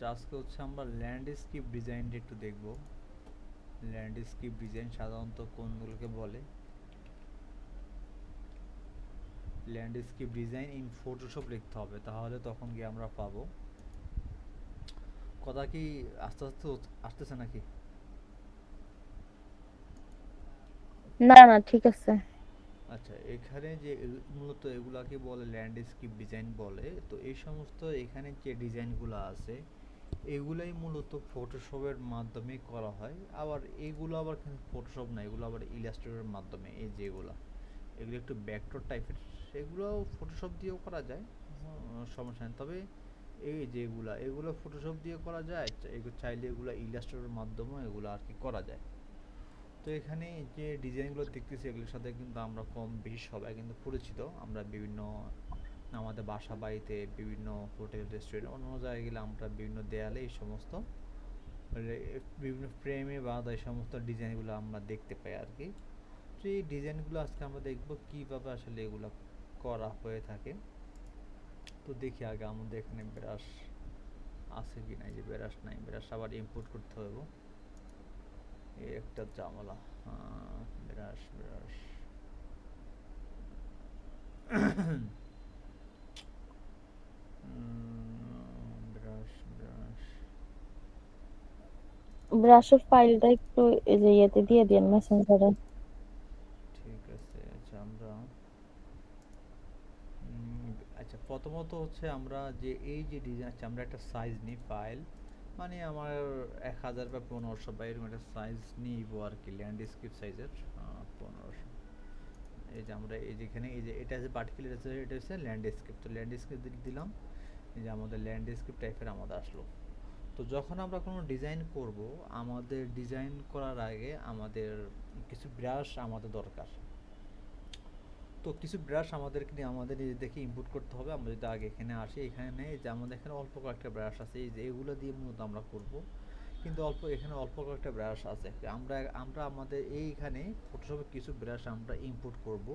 আচ্ছা আজকে হচ্ছে আমরা ল্যান্ডস্কেপ ডিজাইনটা একটু দেখব। ল্যান্ডস্কেপ ডিজাইন সাধারণত কোনগুলোকে বলে? ল্যান্ডস্কেপ ডিজাইন ইন ফটোশপ লিখতে হবে তাহলে তখন গিয়ে আমরা পাবো। কথা কি আস্তে আস্তে আসতেছে নাকি? না না ঠিক আছে। আচ্ছা এখানে যে মূলত এগুলাকে বলে ল্যান্ডস্কেপ ডিজাইন বলে তো এই সমস্ত এখানে যে ডিজাইনগুলো আছে এগুলাই মূলত ফটোশপের মাধ্যমে করা হয়। আবার এগুলো আবার কিন্তু ফটোশপ না এগুলো আবার ইলাস্ট্রেটরের মাধ্যমে এই যেগুলো এগুলো। একটু ব্যাকটোর টাইপের সেগুলোও ফটোশপ দিয়েও করা যায় সমস্যা নেই। তবে এই যেগুলা এগুলো ফটোশপ দিয়ে করা যায় এগুলো চাইলে এগুলো ইলাস্ট্রেটরের মাধ্যমেও এগুলো আর কি করা যায়। তো এখানে যে ডিজাইনগুলো দেখতেছি এগুলোর সাথে কিন্তু আমরা কম বেশি সবাই কিন্তু পরিচিত। আমরা বিভিন্ন আমাদের বাসা বাড়িতে বিভিন্ন হোটেল, রেস্টুরেন্ট, অন্য জায়গায় গেলে আমরা বিভিন্ন দেয়ালে এই সমস্ত বিভিন্ন ফ্রেমে বাঁধা এই সমস্ত ডিজাইনগুলো আমরা দেখতে পাই আর কি। তো এই ডিজাইনগুলো আজকে আমরা দেখব কীভাবে আসলে এগুলো করা হয়ে থাকে। তো দেখি আগে আমাদের এখানে ব্রাশ আছে কি নাই যে ব্রাশ নাই, ব্রাশ আবার ইম্পোর্ট করতে হবে এই একটা ব্রাশ ব্রাশ ব্রাশ ব্রাশ। ব্রাশের ফাইলটা একটু এই যে ইয়েতে দিয়ে দিন মেসেঞ্জারে ঠিক আছে আচ্ছা আমরা আচ্ছা প্রথমত হচ্ছে আমরা যে এই যে ডিজাইন আছে আমরা একটা সাইজ নিই ফাইল মানে আমার এক হাজার বা পনেরোশো বা এরকম একটা সাইজ নিব আর কি ল্যান্ডস্কেপ সাইজের পনেরোশো। এই যে আমরা এই যেখানে, এই যে এটা যে পার্টিকুলার এটা হচ্ছে ল্যান্ডস্কেপ তো ল্যান্ডস্কেপ দিলাম। যে আমাদের ল্যান্ডস্কেপ টাইপের আমাদের আসলো। তো যখন আমরা কোনো ডিজাইন করব, আমাদের ডিজাইন করার আগে আমাদের কিছু ব্রাশ আমাদের দরকার। তো কিছু ব্রাশ আমাদেরকে নিয়ে আমাদের নিজেদেরকে ইনপুট করতে হবে। আমরা যদি আগে এখানে আসি, এখানে এই যে আমাদের এখানে অল্প কয়েকটা ব্রাশ আছে, এই যে এগুলো দিয়ে মূলত আমরা করব। কিন্তু অল্প, এখানে অল্প কয়েকটা ব্রাশ আছে। আমরা আমরা আমাদের এইখানে ফটোশপে কিছু ব্রাশ আমরা ইনপুট করব।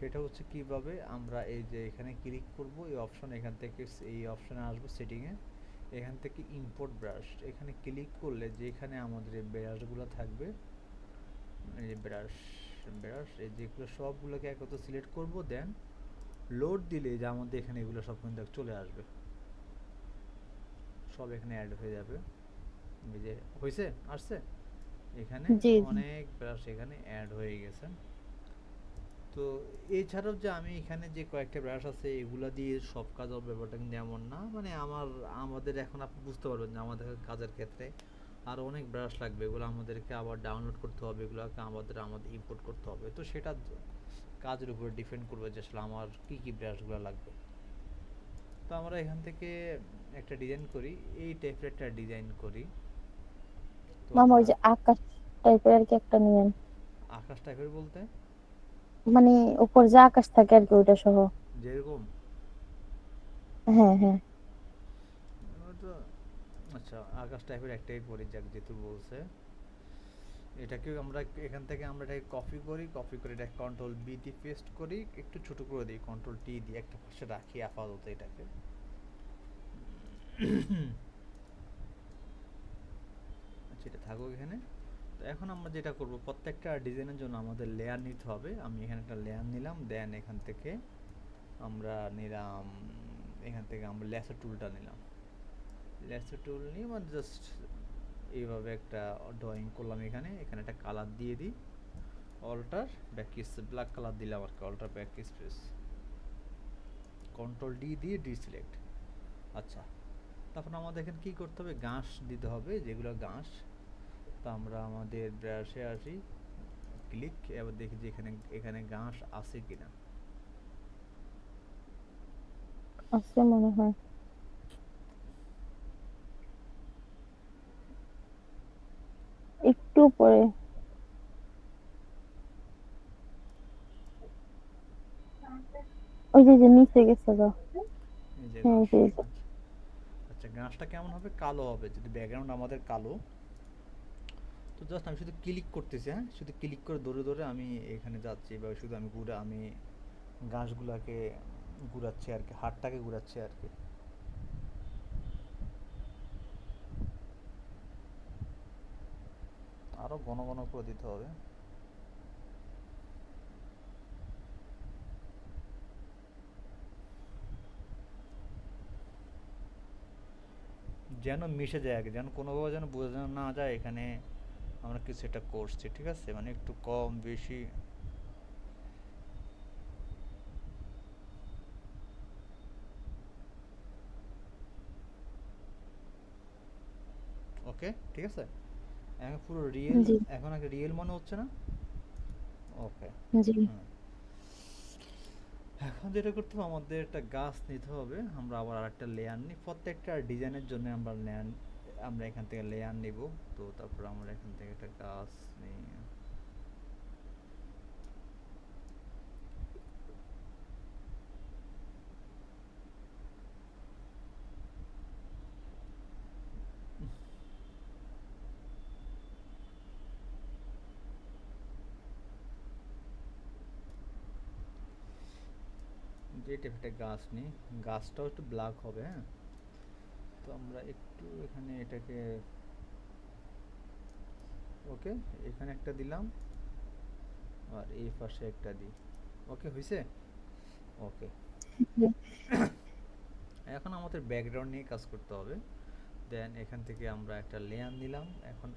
সেটা হচ্ছে কীভাবে আমরা এই যে এখানে ক্লিক করব এই অপশন এখান থেকে এই অপশনে আসব সেটিংয়ে এখান থেকে ইম্পোর্ট ব্রাশ এখানে ক্লিক করলে যেখানে আমাদের এই ব্রাশগুলো থাকবে এই যে ব্রাশ ব্রাশ এই যেগুলো সবগুলোকে একত্র সিলেক্ট করব দেন লোড দিলে যে আমাদের এখানে এগুলো সব কিন্তু চলে আসবে। সব এখানে অ্যাড হয়ে যাবে। এই যে হয়েছে আসছে? এখানে। অনেক ব্রাশ এখানে অ্যাড হয়ে গেছে। তো এছাড়াও যে আমি এখানে যে কয়েকটা ব্রাশ আছে এগুলা দিয়ে সব কাজ হবে ব্যাপারটা কিন্তু এমন না। মানে আমার আমাদের এখন আপনি বুঝতে পারবেন যে আমাদের কাজের ক্ষেত্রে আরও অনেক ব্রাশ লাগবে। এগুলো আমাদেরকে আবার ডাউনলোড করতে হবে এগুলোকে আমাদের আমাদের ইম্পোর্ট করতে হবে। তো সেটা কাজের উপরে ডিপেন্ড করবে যে আসলে আমার কী কী ব্রাশগুলো লাগবে। তো আমরা এখান থেকে একটা ডিজাইন করি। এই টাইপের একটা ডিজাইন করি। মামা ওই যে আকাশ টাইপের আর কি একটা নিয়েন। আকাশ টাইপের বলতে? মানে উপর যে আকাশ থাকে আর কি ওইটা সহ। যেরকম? হ্যাঁ হ্যাঁ। আচ্ছা আকাশ টাইপের একটাই করি যাক যেহেতু বলছে। এটাকে আমরা এখান থেকে আমরা এটাকে কপি করি কপি করে এটা কন্ট্রোল বি দিয়ে পেস্ট করি একটু ছোট করে দিই কন্ট্রোল টি দিয়ে একটা পাশে রাখি আপাতত এটাকে। আচ্ছা এটা থাকুক এখানে। তো এখন আমরা যেটা করব, প্রত্যেকটা ডিজাইনের জন্য আমাদের লেয়ার নিতে হবে। আমি এখানে একটা লেয়ার নিলাম দেন এখান থেকে আমরা নিলাম, এখান থেকে আমরা ল্যাসো টুলটা নিলাম। ল্যাসো টুল নিয়ে মানে জাস্ট এইভাবে একটা ড্রয়িং করলাম এখানে। এখানে একটা কালার দিয়ে দিই। অল্টার ব্যাক ব্ল্যাক কালার দিলাম আর কি alter back space control D দিয়ে ডিসিলেক্ট আচ্ছা তারপর আমাদের এখানে কী করতে হবে? ঘাস দিতে হবে, যেগুলো ঘাস। তো আমরা আমাদের ব্রাশে আসি ক্লিক এবার দেখি যে এখানে এখানে ঘাস আছে কিনা। আছে মনে হয়। একটু পরে। ওই যে নিচে গেছে গো। হ্যাঁ, এই যে- আচ্ছা ঘাসটা কেমন হবে? কালো হবে যদি ব্যাকগ্রাউন্ড আমাদের কালো। তো জাস্ট আমি শুধু ক্লিক করতেছি হ্যাঁ? শুধু ক্লিক করে ধরে ধরে আমি এখানে যাচ্ছি বা শুধু আমি ঘুরে, আমি ঘাসগুলাকে ঘুরাচ্ছি আর কি, হাটটাকে ঘুরাচ্ছি আর কি। আরও ঘন ঘন করে দিতে হবে। যেন মিশে যায় আর কি, যেন কোনোভাবে যেন বোঝা না যায় এখানে আমরা কিছু একটা করছি ঠিক আছে? মানে একটু কম বেশি। ওকে ঠিক আছে? এখন পুরো রিয়েল এখন আগে রিয়েল মনে হচ্ছে না? ওকে। জি। এখন যেটা করতে হবে আমাদের একটা গাছ নিতে হবে। আমরা আবার আরেকটা লেয়ার নিই প্রত্যেকটা ডিজাইনের জন্য আমরা লেয়ার আমরা এখান থেকে লেয়ার নিব। তো তারপর আমরা এখান থেকে একটা গাছ নিই যে টাইপের গাছ নিই। গাছটাও একটু ব্ল্যাক হবে হ্যাঁ? আমরা একটু এখানে এটাকে, ওকে, এখানে একটা দিলাম, আর এই পাশে একটা দিই। ওকে হয়েছে ওকে। এখন আমাদের ব্যাকগ্রাউন্ড নিয়ে কাজ করতে হবে। দেন এখান থেকে আমরা একটা লেয়ার নিলাম। এখন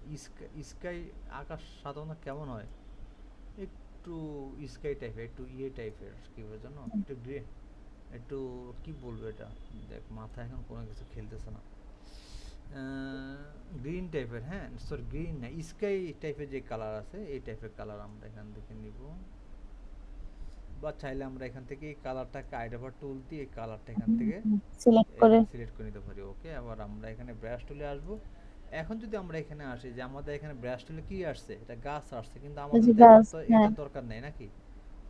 স্কাই আকাশ সাধারণত কেমন হয়? একটু স্কাই টাইপের একটু ইয়ে টাইপের কি জানো একটু গ্রে একটু কি বলব এটা? দেখ মাথা এখন কোনো কিছু খেলতেছে না। গ্রিন টাইপের হ্যাঁ? সরি গ্রিন না স্কাই টাইপের যে কালার আছে এই টাইপের কালার আমরা এখান থেকে নিব। বা চাইলে আমরা এখান থেকে এই কালারটাকে আইডাবার টুল দিয়ে এই কালারটা এখান থেকে সিলেক্ট করে। সিলেক্ট করে নিতে পারি ওকে আবার আমরা এখানে ব্রাশ টুলে আসব। এখন যদি আমরা এখানে আসি যে আমাদের এখানে ব্রাশ টুলে কি আসছে? এটা গাছ আসছে কিন্তু আমাদের তো হ্যাঁ। এটা দরকার নেই নাকি?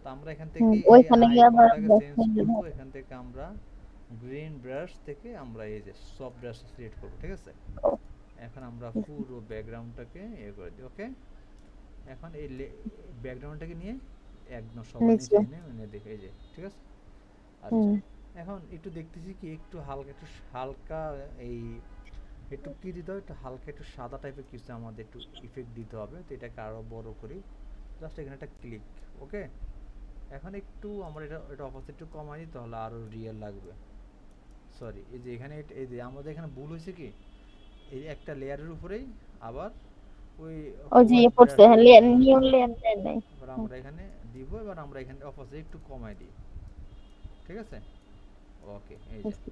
তো আমরা এখান থেকে ওইখানে গিয়ে আবার আইকনটাকে brush চেঞ্জ নিয়ে করব। নেব। এখান থেকে আমরা গ্রিন ব্রাশ থেকে আমরা এই যে সব ব্রাশ সিলেক্ট করব ঠিক আছে? এখন আমরা পুরো ব্যাকগ্রাউন্ডটাকে করে দিই ওকে এখন এই ব্যাকগ্রাউন্ডটাকে নিয়ে একদম সবার নিচে। নিচে এনে এনে দেখে যে ঠিক আছে? আচ্ছা এখন একটু দেখতেছি কি একটু হালকা একটু হালকা এই একটু কি দিতে হবে একটু হালকা একটু সাদা টাইপের কিছু আমাদের একটু ইফেক্ট দিতে হবে। তো এটাকে আরও বড় করি। জাস্ট এখানে একটা ক্লিক ওকে এখন একটু আমরা এটা এটা অপারেট একটু কমাই দিই তাহলে আরও রিয়েল লাগবে। সরি এই যে এখানে এই যে আমাদের এখানে ভুল হয়েছে কি? এই একটা লেয়ারের উপরেই আবার ওই যে ইয়ে পড়ছে লেয়ার নিয়ন লেয়ার নাই। এবার আমরা এখানে দিব এবার আমরা এখানে অপারেট একটু কমাই দিই। ঠিক আছে? ওকে এই যে।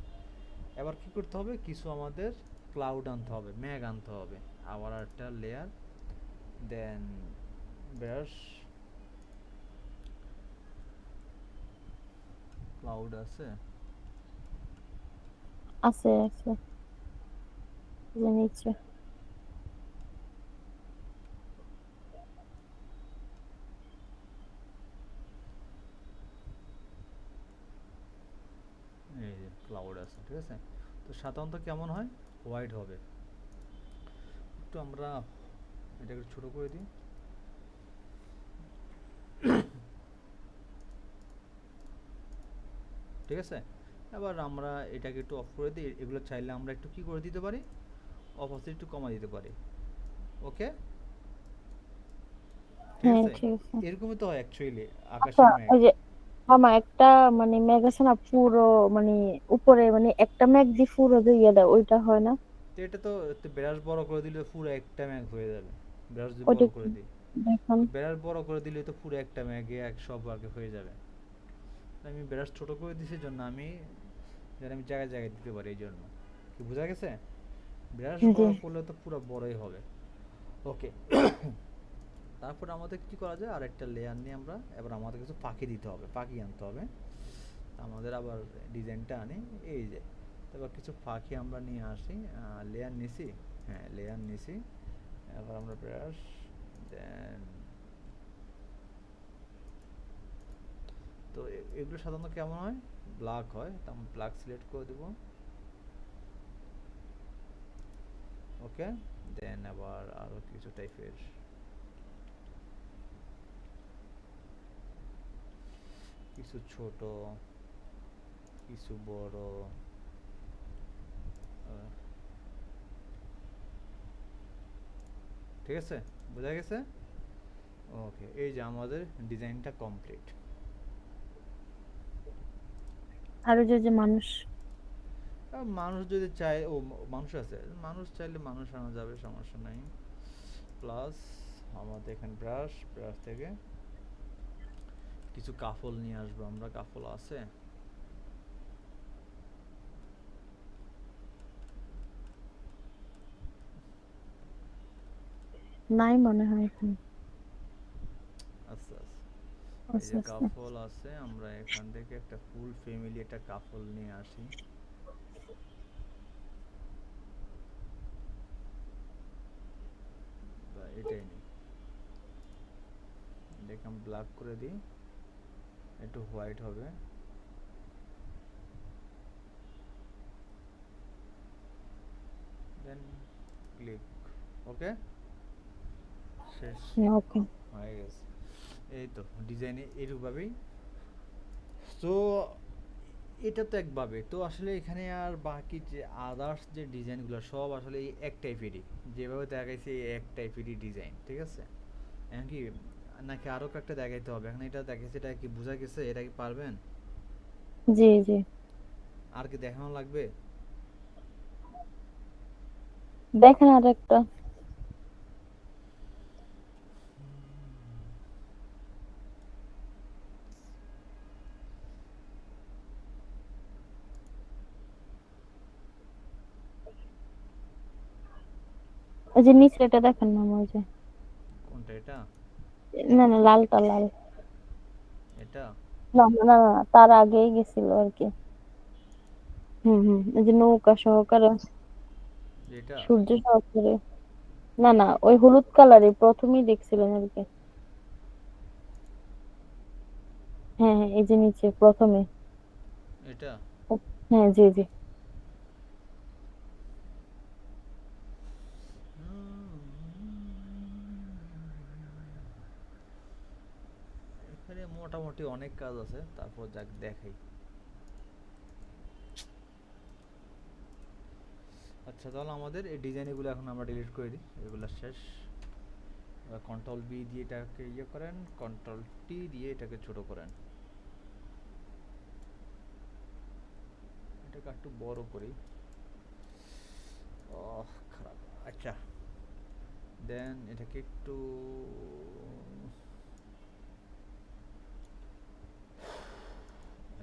এবার কি করতে হবে? কিছু আমাদের ক্লাউড আনতে হবে মেঘ আনতে হবে। আবার একটা লেয়ার দেন ব্রাশ ক্লাউড আছে? আছে আছে। নিচে এই যে ক্লাউড আছে ঠিক আছে? তো সাধারণত কেমন হয়? হোয়াইট হবে। একটু আমরা এটাকে ছোট করে দিই। ঠিক আছে? এবার আমরা এটাকে একটু অফ করে দিই। এগুলো চাইলে আমরা একটু কি করে দিতে পারি? অপোজিট একটু কমা দিতে পারি। ওকে হ্যাঁ এরকমই তো হয় অ্যাকচুয়ালি আচ্ছা আকাশের মেঘ ওই একটা মানে মেঘ আছে না পুরো মানে উপরে মানে একটা মেঘ দিয়ে পুরো যে ইয়ে দেয় ওইটা হয় না? তো এটা তো ব্রাশ বড় করে দিলে পুরো একটা মেঘ হয়ে যাবে। ব্রাশ বড় করে দিই। ব্রাশ বড় করে দিলে তো পুরো একটা মেঘে এক সব আগে হয়ে যাবে। আমি ব্রাশ ছোট করে দিছি জন্য আমি যেন আমি জায়গায় জায়গায় দিতে পারি এই জন্য কি বোঝা গেছে? ব্রাশ করলে তো পুরো বড়ই হবে। ওকে। তারপর আমাদের কি করা যায়? আর একটা লেয়ার নিয়ে আমরা এবার আমাদের কিছু পাখি দিতে হবে পাখি আনতে হবে। আমাদের আবার ডিজাইনটা আনি। এই যে তারপর কিছু পাখি আমরা নিয়ে আসি। লেয়ার নিছি। হ্যাঁ লেয়ার নিছি। এবার আমরা ব্রাশ দেন তো এ- এগুলো সাধারণত কেমন হয়? ব্ল্যাক হয়, তো আমরা ব্ল্যাক সিলেক্ট করে দেবো। ওকে দেন আবার আরও কিছু টাইপের কিছু ছোট, কিছু বড় ঠিক আছে? বোঝা গেছে? ওকে এই যে আমাদের ডিজাইনটা কমপ্লিট আর যে যে মানুষ। মানুষ যদি চায় ও মানুষ আছে। মানুষ চাইলে মানুষ আনা যাবে সমস্যা নাই। প্লাস আমাদের এখানে ব্রাশ ব্রাশ থেকে কিছু কাফল নিয়ে আসব আমরা। কাফল আছে। নাই মনে হয় এখন আচ্ছা আচ্ছা এই আচ্ছা যে কাফল আছে আমরা এখান থেকে একটা ফুল ফ্যামিলি একটা কাফল নিয়ে আসি। বা এটাই নেই। এটাকে আমি ব্ল্যাক করে দিই। একটু হোয়াইট হবে। দেন ক্লিক ওকে শেষ। ওকে হয়ে গেছে। এই তো ডিজাইনে এরকমভাবেই তো এটা তো একভাবে। তো আসলে এখানে আর বাকি যে আদার্স যে ডিজাইনগুলো সব আসলে এই এক টাইপেরই যেভাবে দেখাইছে এই এক টাইপেরই ডিজাইন ঠিক আছে? এখন কি নাকি আরও কয়েকটা দেখাইতে হবে? এখন এটা দেখাইছে এটা কি বোঝা গেছে? এটা কি পারবেন? জি জি। আর কি দেখানো লাগবে? দেখেন আর একটা ওই যে নিচে এটা দেখেন না ওই যে। কোনটা এটা? না না লালটা লাল। এটা? না না না তার আগেই গেছিল আর কি। হুম হুম যে নৌকা সহকারে। এটা সূর্য সহকারে। না না ওই হলুদ কালারে প্রথমেই দেখছিলেন আর কি। হ্যাঁ হ্যাঁ এই যে নিচে প্রথমে। এটা? হ্যাঁ জি জি এখানে মোটামুটি অনেক কাজ আছে, তারপর যাক দেখাই। আচ্ছা তাহলে আমাদের এই ডিজাইনগুলো এখন আমরা ডিলিট করে দিই, এগুলো শেষ। কন্ট্রোল বি দিয়ে এটাকে ইয়ে করেন কন্ট্রোল টি দিয়ে এটাকে ছোট করেন। এটাকে একটু বড় করি। খারাপ। আচ্ছা দেন এটাকে একটু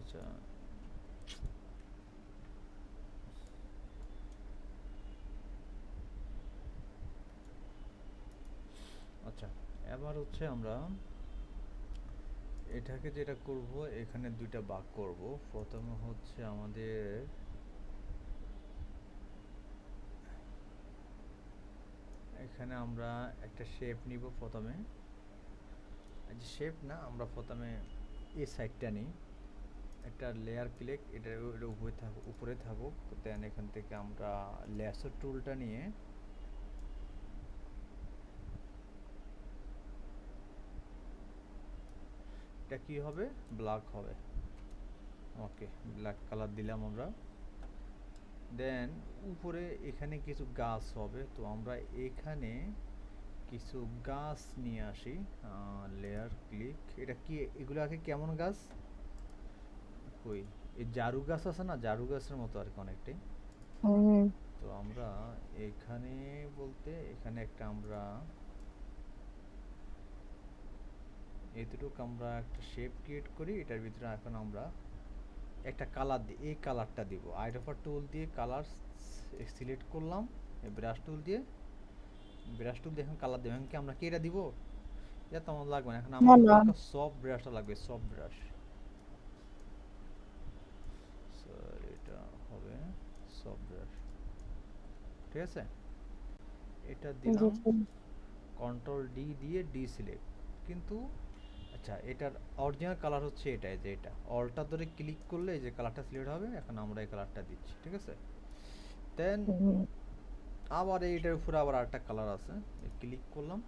আচ্ছা। আচ্ছা এবার হচ্ছে আমরা এটাকে যেটা করব, এখানে দুইটা ভাগ করব। প্রথমে হচ্ছে আমাদের এখানে আমরা একটা শেপ নিব প্রথমে। শেপ না, আমরা প্রথমে এই সাইডটা নিই। একটা লেয়ার ক্লিক এটা এটা উপরে থাকুক উপরে থাকুক দেন এখান থেকে আমরা লেয়ার টুলটা নিয়ে এটা কি হবে? ব্ল্যাক হবে। ওকে ব্ল্যাক কালার দিলাম আমরা। দেন উপরে এখানে কিছু গাছ হবে, তো আমরা এখানে কিছু গাছ নিয়ে আসি লেয়ার ক্লিক এটা কি, এগুলো আগে কেমন গাছ? কই? এই জারু গাছ আছে না জারু গাছের মতো আর কি অনেকটাই। তো আমরা এখানে বলতে এখানে একটা আমরা এতটুকু আমরা একটা শেপ ক্রিয়েট করি এটার ভিতরে এখন আমরা একটা কালার দিই এই কালারটা দিব। আইডোফার টুল দিয়ে কালার সিলেক্ট করলাম এই ব্রাশ টুল দিয়ে। ব্রাশ টুল দিয়ে এখন কালার দেবো। এখন কি আমরা কি এটা দিব? এটা তো আমার লাগবে না। এখন আমার। সফট ব্রাশটা লাগবে সফট ব্রাশ স্যার এটা হবে সফট ব্রাশ ঠিক আছে? এটা দিলাম। কন্ট্রোল ডি দিয়ে ডি সিলেক্ট কিন্তু আচ্ছা এটার অরিজিনাল কালার হচ্ছে এটাই যে এটা। অলটা ধরে ক্লিক করলে যে কালারটা সিলেক্ট হবে এখন আমরা এই কালারটা দিচ্ছি ঠিক আছে? দেন আবার এইটার উপরে আবার আরেকটা কালার আছে ক্লিক করলাম।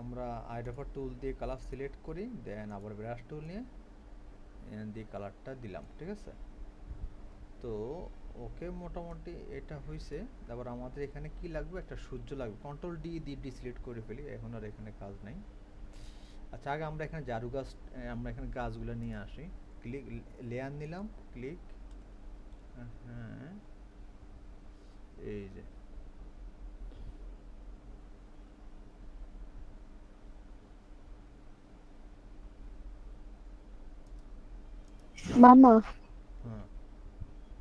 আমরা আইডোফার টুল দিয়ে কালার সিলেক্ট করি দেন আবার ব্রাশ টুল নিয়ে দিয়ে কালারটা দিলাম ঠিক আছে? তো ওকে মোটামুটি এটা হয়েছে তারপর আমাদের এখানে কি লাগবে? একটা সূর্য লাগবে। কন্ট্রোল ডি দিয়ে ডিসিলেক্ট করে ফেলি। এখন আর এখানে কাজ নাই। আচ্ছা আগে আমরা এখানে জারু গাছ আমরা এখানে গাছগুলো নিয়ে আসি। ক্লিক লেয়ার নিলাম। ক্লিক হ্যাঁ। এই যে। মামা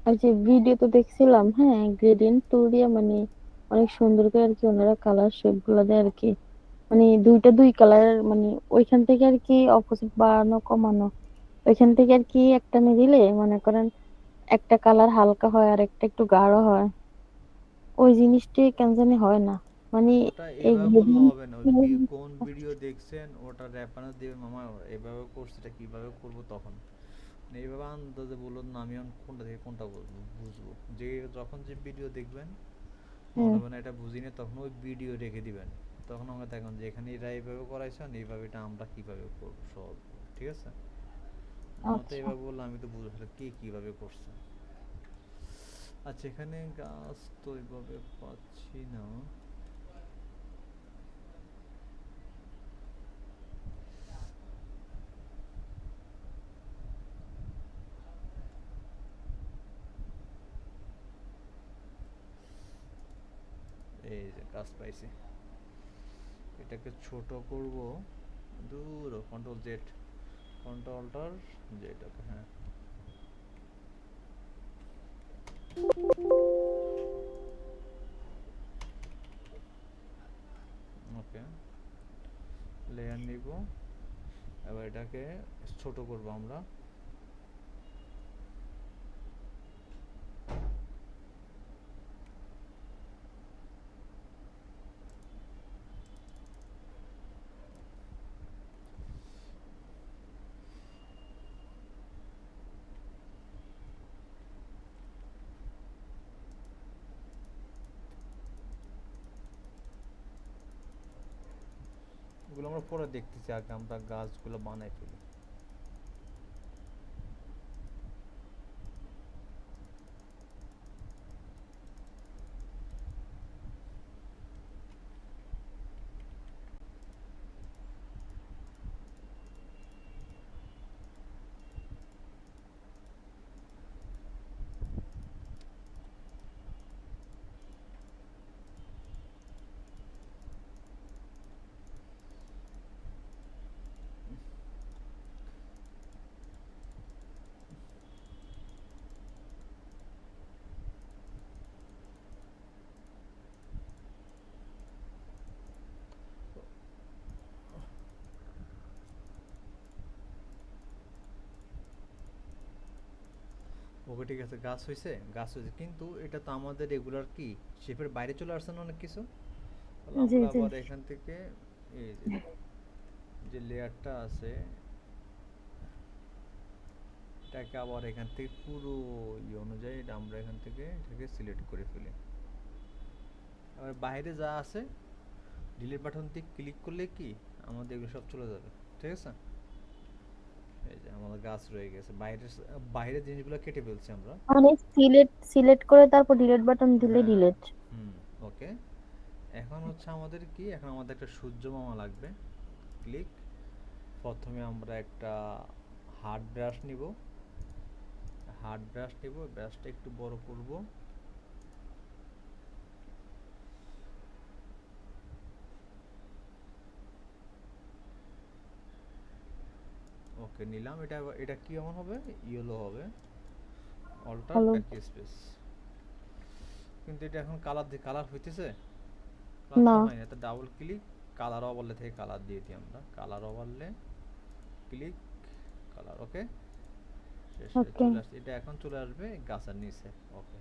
ওই যে ভিডিও তো দেখছিলাম হ্যাঁ গ্রেডিয়েন্ট টুল দিয়ে মানে অনেক সুন্দর করে আর কি ওনারা কালার শেপগুলো দেয় আর কি মানে দুইটা দুই কালার মানে ওইখান থেকে আর কি অপোজিট বাড়ানো কমানো। ওইখান থেকে আর কি একটা নিয়ে দিলে মনে করেন একটা কালার হালকা হয় আর একটা একটু গাঢ় হয়। ওই জিনিসটি কেন জানি হয় না। মানে এই হবে না। কোন ভিডিও দেখছেন ওটা রেফারেন্স দিবে মামা এভাবে করছে এটা কীভাবে করব তখন? এইভাবে আন্দাজে বলুন না আমি এখন কোনটা থেকে কোনটা বুঝব। যে যখন যে ভিডিও দেখবেন মনে। হবে এটা বুঝি না তখন ওই ভিডিও রেখে দিবেন। তখন আমরা দেখুন যে এখানে এরা এইভাবে করাইছেন এইভাবে এটা আমরা কীভাবে করব সহজ ঠিক আছে? আমার তো আচ্ছা। এইভাবে বললাম আমি তো বুঝতে কে কীভাবে করছে। আচ্ছা এখানে গাছ তো এইভাবে পাচ্ছি না। এই যে গাছ পাইছি। এটাকে ছোট করব। দূর কন্ট্রোল জেড কন্ট্রোলটার জেড ওকে হ্যাঁ। ওকে লেয়ার নিব। এবার এটাকে ছোট করব আমরা। ওগুলো আমরা পরে দেখতেছি আগে আমরা গাছগুলো বানাই ফেলি। ওকে ঠিক আছে গাছ হয়েছে গাছ হয়েছে কিন্তু এটা তো আমাদের রেগুলার কি শেপের বাইরে চলে আসছে না অনেক কিছু? আমরা আবার এখান থেকে এই যে যে লেয়ারটা আছে এটাকে আবার এখান থেকে পুরো ইয়ে অনুযায়ী এটা আমরা এখান থেকে এটাকে সিলেক্ট করে ফেলি। এবার বাইরে যা আছে ডিলিট বাটন দিয়ে ক্লিক করলে কি আমাদের এগুলো সব চলে যাবে ঠিক আছে? এই যে আমাদের গাছ রয়ে গেছে। বাইরের বাইরের জিনিসগুলো কেটে ফেলছি আমরা। মানে সিলেক্ট সিলেক্ট করে তারপর ডিলিট বাটন দিলে হ্যাঁ। ডিলিট হুম ওকে এখন হচ্ছে আমাদের কি? এখন আমাদের একটা সূর্য মামা লাগবে। ক্লিক প্রথমে আমরা একটা হার্ড ব্রাশ নিব। হার্ড ব্রাশ নিব। ব্রাশটা একটু বড় করব। ওকে নিলাম। এটা এটা কি এমন হবে? ইয়েলো হবে। অল্টার. ব্যাক স্পেস কিন্তু এটা এখন কালার দিয়ে কালার হইতেছে? না। তো ডাবল ক্লিক কালার ওভারলে থেকে কালার দিয়ে দিই আমরা। Colour overlay click colour okay এটা এখন চলে আসবে গাছের নিচে ওকে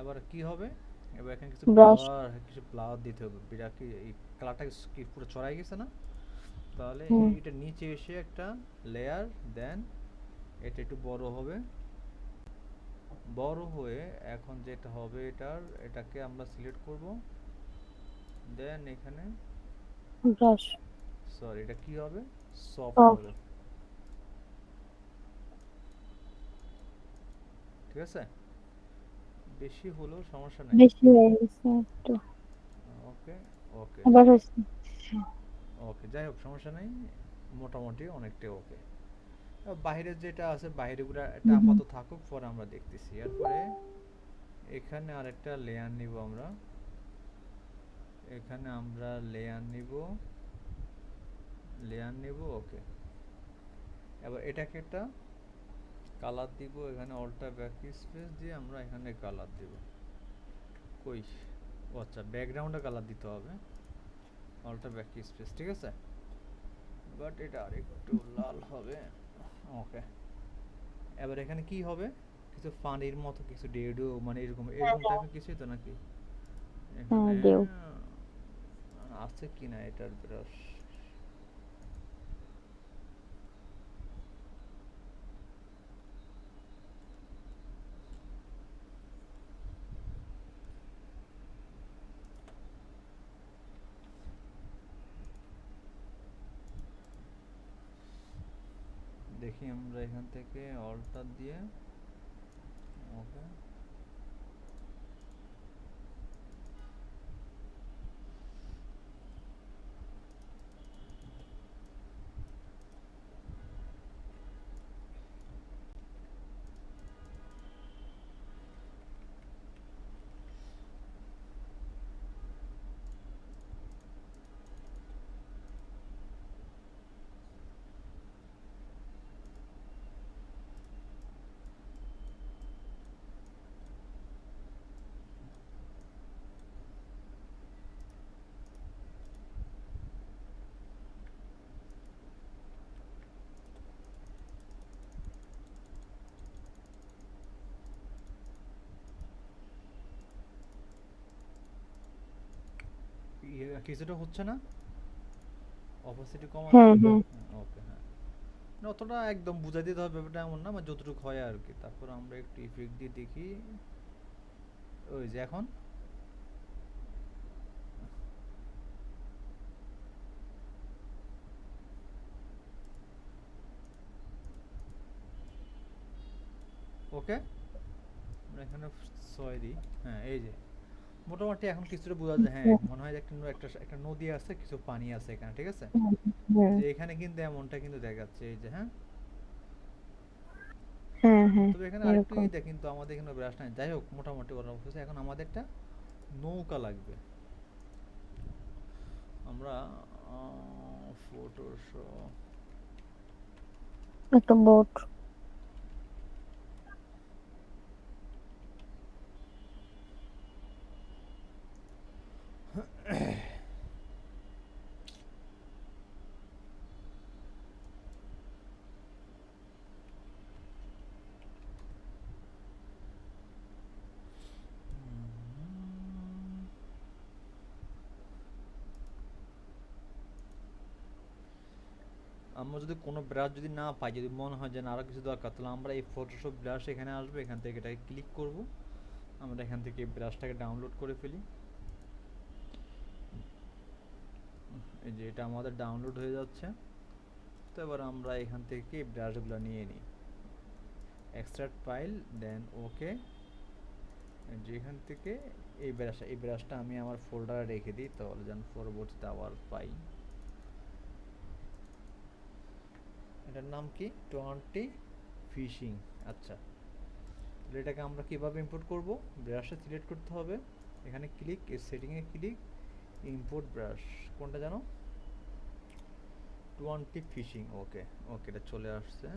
এবার কি হবে? এবার এখানে কিছু. ফ্লাওয়ার কিছু ফ্লাওয়ার দিতে হবে। বিরাট কি এই কালারটা কি পুরো চড়াই গেছে না? তাহলে এটা নিচে এসে একটা লেয়ার দেন এটা একটু বড় হবে। বড় হয়ে এখন যেটা হবে এটার এটাকে আমরা সিলেক্ট করব। দেন এখানে ব্রাশ সরি এটা কি হবে? সফট হবে। ঠিক আছে? বেশি হলেও সমস্যা নাই। বেশি হয়ে গেছে একটু। ওকে ওকে আবার ওকে যাই হোক সমস্যা নাই। মোটামুটি অনেকটাই ওকে বাইরের যেটা আছে বাইরেগুলো এটা। আপাতত থাকুক পরে আমরা দেখতেছি। এরপরে এখানে আরেকটা লেয়ার নিব আমরা। এখানে আমরা লেয়ার নিব। লেয়ার নিব ওকে এবার এটাকে একটা কালার দিব এখানে অল্টা ব্যাক স্পেস দিয়ে আমরা এখানে কালার দিব। কই? ও আচ্ছা ব্যাকগ্রাউন্ডে কালার দিতে হবে। অল্টা ব্যাক স্পেস ঠিক আছে? বাট এটা আরেকটু লাল হবে। ওকে। এবার এখানে কি হবে? কিছু পানির মতো কিছু ডেডো মানে এরকম এরকম টাইপের কিছুই তো নাকি? ঢেউ। আছে কিনা এটার ব্রাশ দেখি আমরা এখান থেকে অল্টার দিয়ে ওকে ইয়ে, কিছুটা হচ্ছে না? অপোসিটি কমা ওকে হ্যাঁ। না অতটা একদম বুঝাই দিতে হবে ব্যাপারটা এমন না মানে যতটুকু হয় আর কি। তারপর আমরা একটু ইফেক্ট দিয়ে দেখি। ওই যে এখন? ওকে আমরা এখানে ছয় দিই। হ্যাঁ এই যে। মোটামুটি এখন কিছুটা বোঝা যায় হ্যাঁ মনে হয় যে একটা একটা একটা নদী আছে কিছু পানি আছে এখানে ঠিক আছে? হ্যাঁ যে এখানে কিন্তু এমনটা কিন্তু দেখা যাচ্ছে এই যে হ্যাঁ? হ্যাঁ হ্যাঁ তবে এখানে আরেকটু ইয়ে কিন্তু আমাদের এখানে ব্রাশ নাই। যাই হোক মোটামুটি বলা বলছে এখন আমাদের একটা নৌকা লাগবে। আমরা ফটোশপ একটা বোট আমরা যদি কোনো ব্রাশ যদি না পাই, যদি মনে হয় যে না আরও কিছু দরকার, তাহলে আমরা এই ফটোশপ ব্রাশ এখানে আসবে, এখান থেকে এটাকে ক্লিক করব। আমরা এখান থেকে ব্রাশটাকে ডাউনলোড করে ফেলি। এই যে এটা আমাদের ডাউনলোড হয়ে যাচ্ছে। তো এবার আমরা এখান থেকে ব্রাশগুলো নিয়ে নিই। এক্সট্রাক্ট ফাইল দেন ওকে যেখান থেকে এই ব্রাশ এই ব্রাশটা আমি আমার ফোল্ডারে রেখে দিই, তাহলে যেন পরবর্তীতে আবার পাই। এটার নাম কি? টোয়েন্টি ফিশিং আচ্ছা তাহলে এটাকে আমরা কীভাবে ইম্পোর্ট করব? ব্রাশে সিলেক্ট করতে হবে। এখানে ক্লিক এর সেটিংয়ে ক্লিক ইম্পোর্ট ব্রাশ কোনটা জানো? টোয়েন্টি ফিশিং ওকে ওকে এটা চলে আসছে।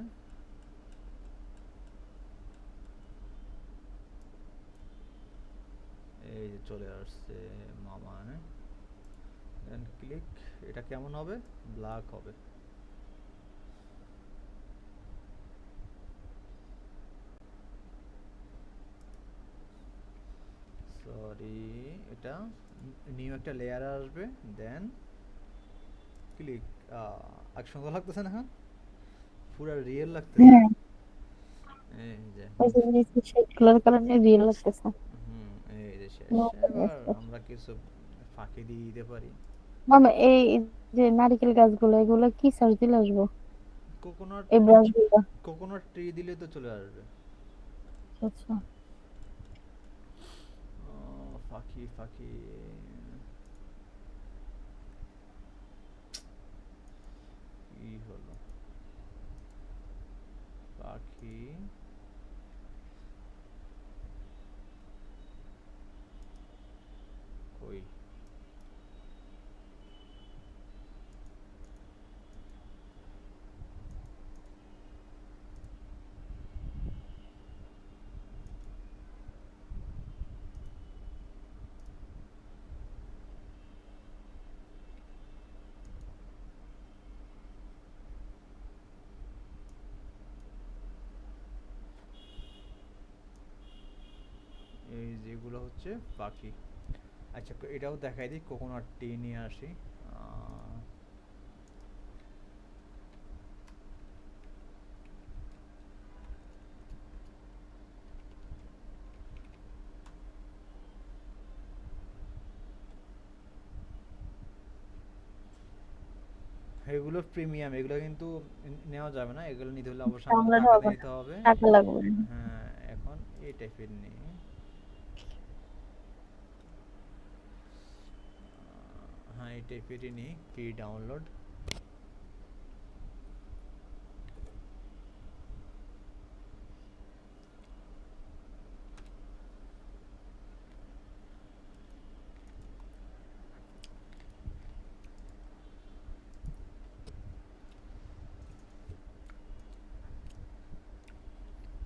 এই যে চলে আসছে মামা ক্লিক এটা কেমন হবে? ব্ল্যাক হবে। সরি এটা নিউ একটা লেয়ার আসবে দেন ক্লিক আর সুন্দর লাগতেছে না এখন? পুরো রিয়েল লাগতেছে? হ্যাঁ। এই যে। ওই যে নিচে শেড কালার কালার রিয়েল লাগতেছে। হুম এই যে. আমরা কিছু ফাঁকি দিয়ে দিতে পারি। মামা এই যে নারকেল গাছগুলো এগুলো কি সার্চ দিলে আসব? কোকোনাট এই ব্রাশগুলো কোকোনাট ট্রি দিলে তো চলে আসবে। আচ্ছা। ফাঁকি ফাঁকি কি হলো পাখি কই এই যেগুলো হচ্ছে পাখি আচ্ছা এটাও দেখাই দিই কোকোনাট টি নিয়ে আসি। এগুলো প্রিমিয়াম এগুলো কিন্তু নেওয়া যাবে না এগুলো নিতে হলে অবশ্যই হবে হবে। টাকা লাগবে। হ্যাঁ এখন এই টাইপের নেই। এই টাইপেরই নেই ফ্রি ডাউনলোড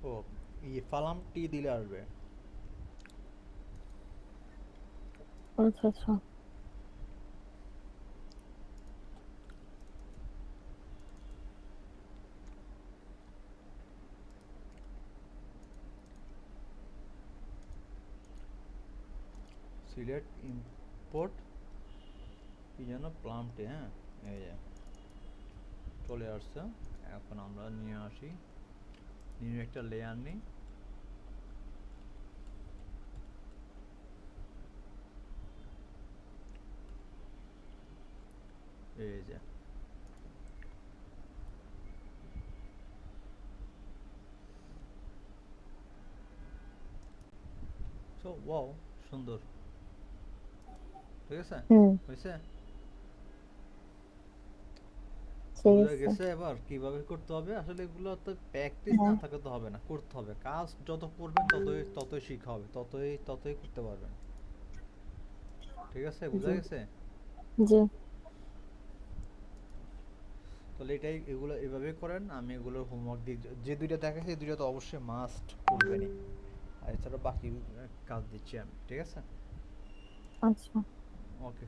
ও এই ফালাম টি দিলে আসবে। আচ্ছা আচ্ছা। সিলেট ইম্পোর্ট, কি যেন প্লামটে হ্যাঁ? এই যে, চলে আসছে। এখন আমরা নিয়ে আসি। নিয়ে একটা লেয়ার নিই। এই যে। সো ওয়াও সুন্দর। ঠিক আছে বোঝা গেছে এবার কীভাবে করতে হবে? আসলে এগুলো তো প্র্যাকটিস না হ্যাঁ। থাকলে তো হবে না করতে হবে। কাজ যত করবেন ততই ততই শিখা হবে ততই ততই করতে পারবেন। ঠিক আছে? বোঝা। গেছে? জি। তাহলে এটাই এগুলো এভাবে করেন আমি এগুলোর হোমওয়ার্ক দিই যে দুইটা দেখাচ্ছি দুইটা তো অবশ্যই মাস্ট করবেনই। আর এছাড়া বাকি কাজ দিচ্ছি আমি ঠিক আছে? আচ্ছা। ওকে